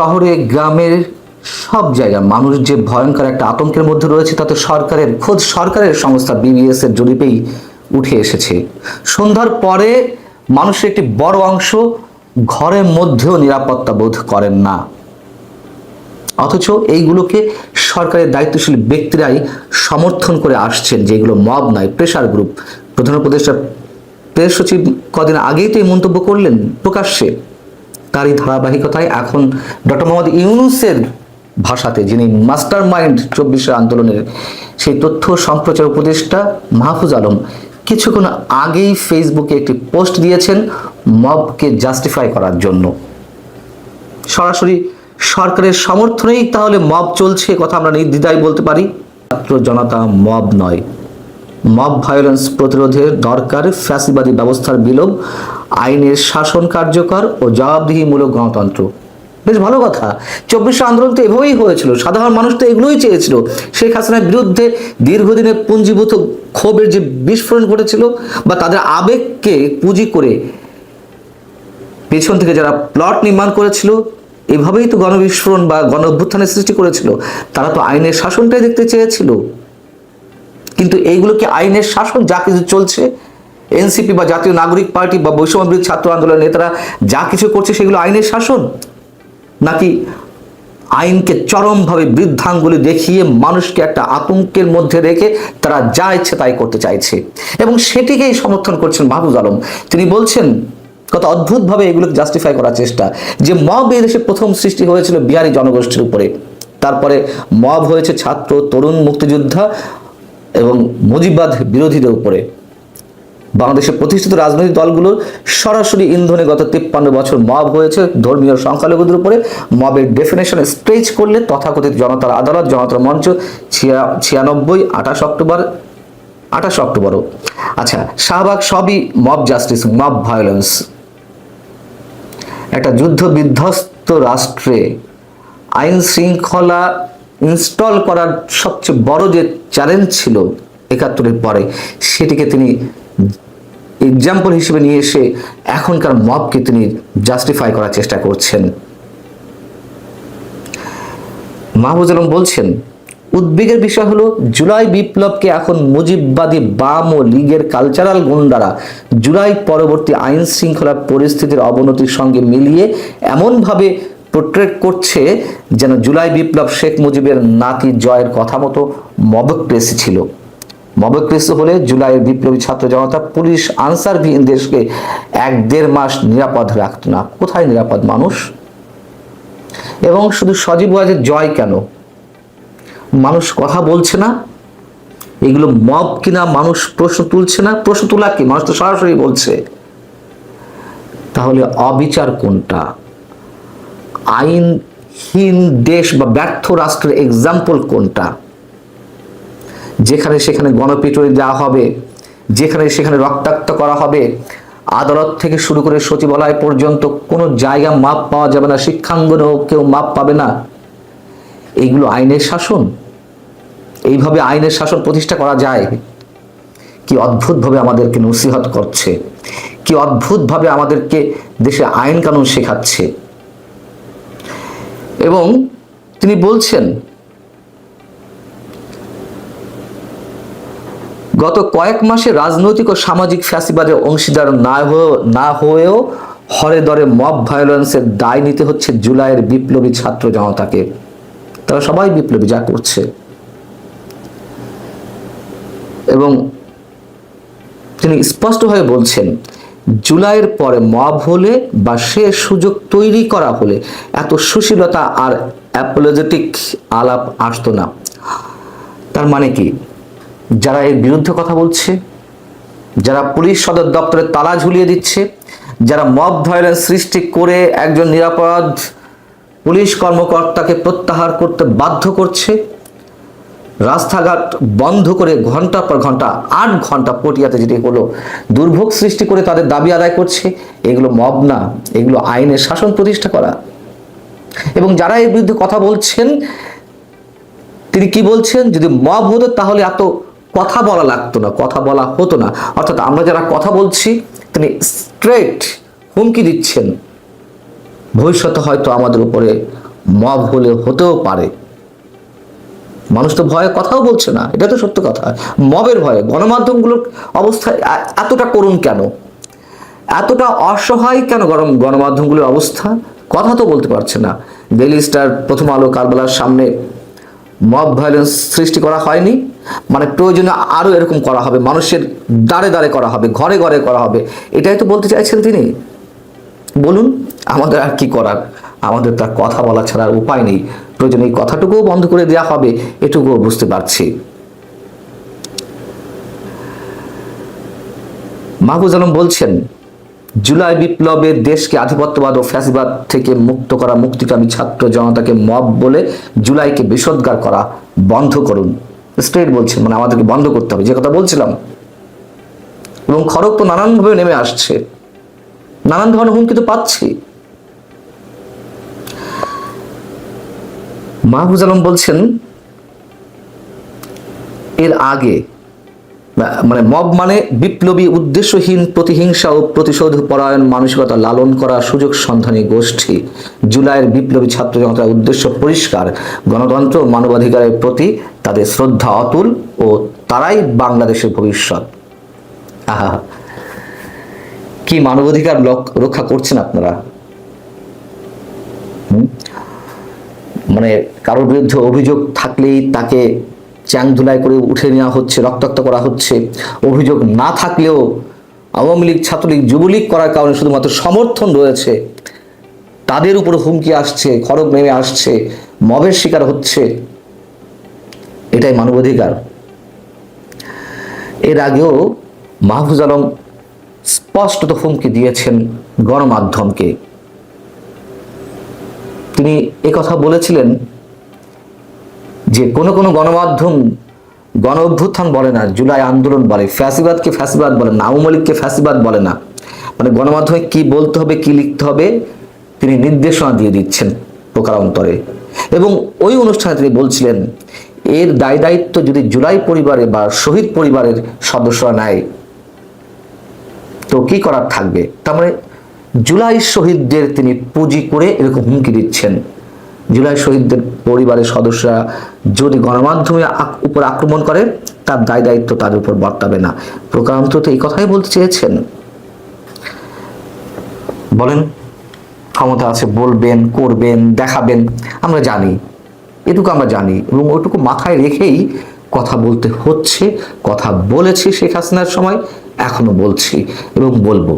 শহরে, গ্রামের সব জায়গায় মানুষ যে ভয়ঙ্কর একটা আতঙ্কের মধ্যে রয়েছে, তাতে সরকারের খোঁজ সরকারের সংস্থা বিবিএস এর জরিপেই উঠে এসেছে। সন্ধ্যার পরে মানুষের একটি বড় অংশ ঘরের মধ্যেও নিরাপত্তা বোধ করেন না। অথচ এইগুলোকে সরকারের দায়িত্বশীল ব্যক্তিরাই সমর্থন করে আসছেন যেগুলো মব নয় প্রেশার গ্রুপ প্রধান উপদেষ্টা, প্রেস সচিব কদিন আগেই তো এই মন্তব্য করলেন প্রকাশ্যে। তারই ধারাবাহিকতায় এখন ডক্টর মোহাম্মদ ইউনুসের ভাষাতে, যিনি মাস্টার মাইন্ড চব্বিশের আন্দোলনের সেই তথ্য সম্প্রচার উপদেষ্টা মাহফুজ আলম কিছুক্ষণ আগেই ফেসবুকে একটি পোস্ট দিয়েছেন মবকে জাস্টিফাই করার জন্য। সরাসরি সরকারের সমর্থনেই তাহলে মব চলছে কথা আমরা নির্দ্বিধায় বলতে পারি। ছাত্র জনতা মব নয়। মব ভায়োলেন্স প্রতিরোধের দরকার, ফ্যাসিবাদী ব্যবস্থার বিলোপ আইনের শাসন কার্যকর ও জবাবদিহিমূলক গণতন্ত্র। বেশ ভালো কথা। চব্বিশে আন্দোলন তো এভাবেই হয়েছিল। সাধারণ মানুষ তো এগুলোই চেয়েছিল। শেখ হাসিনার বিরুদ্ধে দীর্ঘদিনের পুঞ্জীভূত ক্ষোভের যে বিস্ফোরণ ঘটেছিল বা তাদের আবেগকে পুঁজি করে পেছন থেকে যারা প্লট নির্মাণ করেছিল, এভাবেই তো গণবিস্ফোরণ বা গণ অভ্যুত্থানের সৃষ্টি করেছিল। তারা তো আইনের শাসনটাই দেখতে চেয়েছিল। কিন্তু এইগুলো কি আইনের শাসন? যা কিছু চলছে এনসিপি বা জাতীয় নাগরিক পার্টি বা বৈষম্যবিরোধী ছাত্র আন্দোলনের নেতারা যা কিছু করছে সেগুলো আইনের শাসন? নাকি আইনকে চরমভাবে বৃদ্ধাঙ্গুলি দেখিয়ে মানুষকে একটা আতঙ্কের মধ্যে রেখে তারা যা ইচ্ছে তাই করতে চাইছে? এবং সেটিকেই সমর্থন করছেন মাহবুজ আলম। তিনি বলছেন, কত অদ্ভুতভাবে এগুলোকে জাস্টিফাই করার চেষ্টা। যে মব এই দেশে প্রথম সৃষ্টি হয়েছিল বিহারি জনগোষ্ঠীর উপরে। তারপরে মব হয়েছে ছাত্র, তরুণ মুক্তিযোদ্ধা এবং মুজিবাদ বিরোধীদের উপরে। বাংলাদেশের প্রতিষ্ঠিত রাজনৈতিক দলগুলোর সরাসরি ইন্ধনে গত তিপ্পান্ন বছর মব হয়েছে। ধর্মীয় সংখ্যালঘুদের উপরে মবের ডেফিনেশন স্ট্রেচ করলে তথাকথিত জনতার আদালত, জনতার মঞ্চ ছিয়া, ছিয়ানব্বই, আঠাশ অক্টোবর, আঠাশ অক্টোবরও। আচ্ছা শাহবাগ সবই মব জাস্টিস মব ভায়োলেন্স একটা যুদ্ধ বিধ্বস্ত রাষ্ট্রে আইন শৃঙ্খলা ইনস্টল করার সবচেয়ে বড় যে চ্যালেঞ্জ ছিল একাত্তরের পরে, সেটিকে তিনি এক্সাম্পল হিসেবে নিয়ে এসে এখনকার মবকে তিনি জাস্টিফাই করার চেষ্টা করছেন। মাহবুজ আলম বলছেন, উদ্বেগের বিষয় হলো জুলাই বিপ্লবকে এখন মুজিববাদী বাম ও লীগের কালচারাল গুন্ডারা জুলাই পরবর্তী আইন শৃঙ্খলা পরিস্থিতির অবনতির সঙ্গে মিলিয়ে এমনভাবে পোর্ট্রেট করছে যেন জুলাই বিপ্লব শেখ মুজিবের নাতি জয়ের কথা মতো মবক্রেসি ছিল। মবক্রেসি হলে জুলাইয়ের বিপ্লবী ছাত্র জনতা পুলিশ আনসারবিহীন দেশকে এক দেড় মাস নিরাপদ রাখত না। কোথায় নিরাপদ মানুষ? এবং শুধু সজীব ওয়াজের জয় কেন? মানুষ কথা বলছে না? এগুলো মব কিনা মানুষ প্রশ্ন তুলছে না? প্রশ্ন তোলা কি? মানুষ তো সরাসরি বলছে। তাহলে অবিচার কোনটা? আইনহীন দেশ বা ব্যর্থ রাষ্ট্রের এক্সাম্পল কোনটা? যেখানে সেখানে গণপিটুনি দেওয়া হবে, যেখানে সেখানে রক্তাক্ত করা হবে, আদালত থেকে শুরু করে সচিবালয় পর্যন্ত কোনো জায়গা মাপ পাওয়া যাবে না, শিক্ষাঙ্গনেও কেউ মাপ পাবে না। এইগুলো আইনের শাসন। এইভাবে আইনের শাসন প্রতিষ্ঠা করা যায়। কি অদ্ভুতভাবে আমাদেরকে নসিহত করছে। কি অদ্ভুতভাবে আমাদেরকে দেশে আইন কানুন শেখাচ্ছে। এবং তিনি বলছেন গত কয়েক মাসে রাজনৈতিক ও সামাজিক ফ্যাসিবাদের অংশীদার না হয়েও না হয়েও হরে দরে মব ভায়োলেন্সের দায় নিতে হচ্ছে জুলাইয়ের বিপ্লবী ছাত্র জনতাকে। তারা সবাই বিপ্লবী, যা করছে। এবং তিনি স্পষ্টভাবে বলছেন, জুলাইয়ের পরে মব হলে বা সে সুযোগ তৈরি করা হলে এত সুশীলতা আর অ্যাপোলজেটিক আলাপ আসতো না। তার মানে কি? যারা এর বিরুদ্ধে কথা বলছে, যারা পুলিশ সদর দপ্তরে তালা ঝুলিয়ে দিচ্ছে, যারা মব ভায়োলেন্স সৃষ্টি করে একজন নিরাপরাধ পুলিশ কর্মকর্তাকে প্রত্যাহার করতে বাধ্য করছে, রাস্তাঘাট বন্ধ করে ঘণ্টা পর ঘণ্টা, আট ঘণ্টা পটিয়াতে যেটি হলো দুর্ভোগ সৃষ্টি করে তাদের দাবি আদায় করছে, এগুলো মব না, এগুলো আইনের শাসন প্রতিষ্ঠা করা। এবং যারা এর বিরুদ্ধে কথা বলছেন, তিনি কি বলছেন? যদি মব হতো তাহলে এত কথা বলা লাগতো না, কথা বলা হতো না। অর্থাৎ আমরা যারা কথা বলছি, তিনি স্ট্রেট হুমকি দিচ্ছেন। ভবিষ্যতে হয়তো আমাদের উপরে মব হলে হতেও পারে। মানুষ তো ভয়ে কথাও বলছে না, এটা তো সত্য কথা। মবের ভয়ে, গণমাধ্যমগুলোর অবস্থা এতটা করুন কেন? এতটা অসহায় কেন গরম, গণমাধ্যমগুলোর অবস্থা? কথা তো বলতে পারছে না। ডেইলি স্টার প্রথম আলো কারবালার সামনে মব ভায়োলেন্স সৃষ্টি করা হয়নি। মানে প্রয়োজনে আরও এরকম করা হবে, মানুষের দাঁড়ে দাঁড়ে করা হবে, ঘরে ঘরে করা হবে। এটাই তো বলতে চাইছেন তিনি। বলুন, আমাদের আর কি করার? আমাদের তার কথা বলা ছাড়া উপায় নেই। প্রয়োজনে এই কথাটুকুও বন্ধ করে দেওয়া হবে, এটুকুও বুঝতে পারছি। মাহবুজ আলম বলছেন, জুলাই বিপ্লবে দেশকে আধিপত্যবাদ ও ফ্যাসিবাদ থেকে মুক্ত করা মুক্তিকামী ছাত্র জনতাকে মব বলে জুলাইকে বিষোদ্গার করা বন্ধ করুন। স্ট্রেট বলছেন মানে আমাদেরকে বন্ধ করতে হবে, যে কথা বলছিলাম। এবং খড়গ তো নানানভাবে নেমে আসছে। নানান ধরনের হুমকি তো পাচ্ছি। মাহবুজ আলম বলছেন, এর আগে মানে মব মানে বিপ্লবী উদ্দেশ্যহীন প্রতিহিংসা ও প্রতিশোধ পরায়ণ মানসিকতা লালন করা সুযোগ সন্ধানী গোষ্ঠী। জুলাইয়ের বিপ্লবী ছাত্র জনতার উদ্দেশ্য পরিষ্কার। গণতন্ত্র মানবাধিকারের প্রতি তাদের শ্রদ্ধা অতুল ও তারাই বাংলাদেশের ভবিষ্যৎ। আহা, কি মানবাধিকার রক্ষা করছেন আপনারা? মানে কারোর বিরুদ্ধে অভিযোগ থাকলেই তাকে চ্যাং ধুলাই করে উঠে নেওয়া হচ্ছে, রক্তাক্ত করা হচ্ছে। অভিযোগ না থাকলেও আওয়ামী লীগ, ছাত্রলীগ, যুবলীগ করার কারণে শুধুমাত্র সমর্থন রয়েছে। তাদের উপর হুমকি আসছে, খড়গ নেমে আসছে, মবের শিকার হচ্ছে। এটাই মানবাধিকার। এর আগেও মাহফুজ আলম স্পষ্টত হুমকি দিয়েছেন গণমাধ্যমকে। তিনি কথা বলেছিলেন যে কোনো কোনো গণমাধ্যম গণ অভ্যুত্থান বলে না, জুলাই আন্দোলন বলে, ফ্যাসিবাদকে ফ্যাসিবাদ বলে না, আওয়ামী লীগকে ফ্যাসিবাদ বলে না। মানে গণমাধ্যমে কি বলতে হবে, কি লিখতে হবে, তিনি নির্দেশনা দিয়ে দিচ্ছেন প্রকারান্তরে। এবং ওই অনুষ্ঠানে তিনি বলছিলেন, এর দায় দায়িত্ব যদি জুলাই পরিবারে বা শহীদ পরিবারের সদস্যরা নেয়, তো কি করার থাকবে? তার মানে জুলাই শহীদদের তিনি পুঁজি করে এরকম হুমকি দিচ্ছেন। জুলাই শহীদদের পরিবারের সদস্যরা যদি গণমাধ্যমে উপর আক্রমণ করে, তার দায় দায়িত্ব তাদের উপর বর্তাবে না। প্রকারান্ত তো এই কথাই বলতে চেয়েছেন। বলেন, ক্ষমতা আছে, বলবেন, করবেন, দেখাবেন, আমরা জানি। এটুকু আমরা জানি এবং ওটুকু মাথায় রেখেই কথা বলতে হচ্ছে, কথা বলেছি শেখ হাসিনার সময়, এখনও বলছি এবং বলব।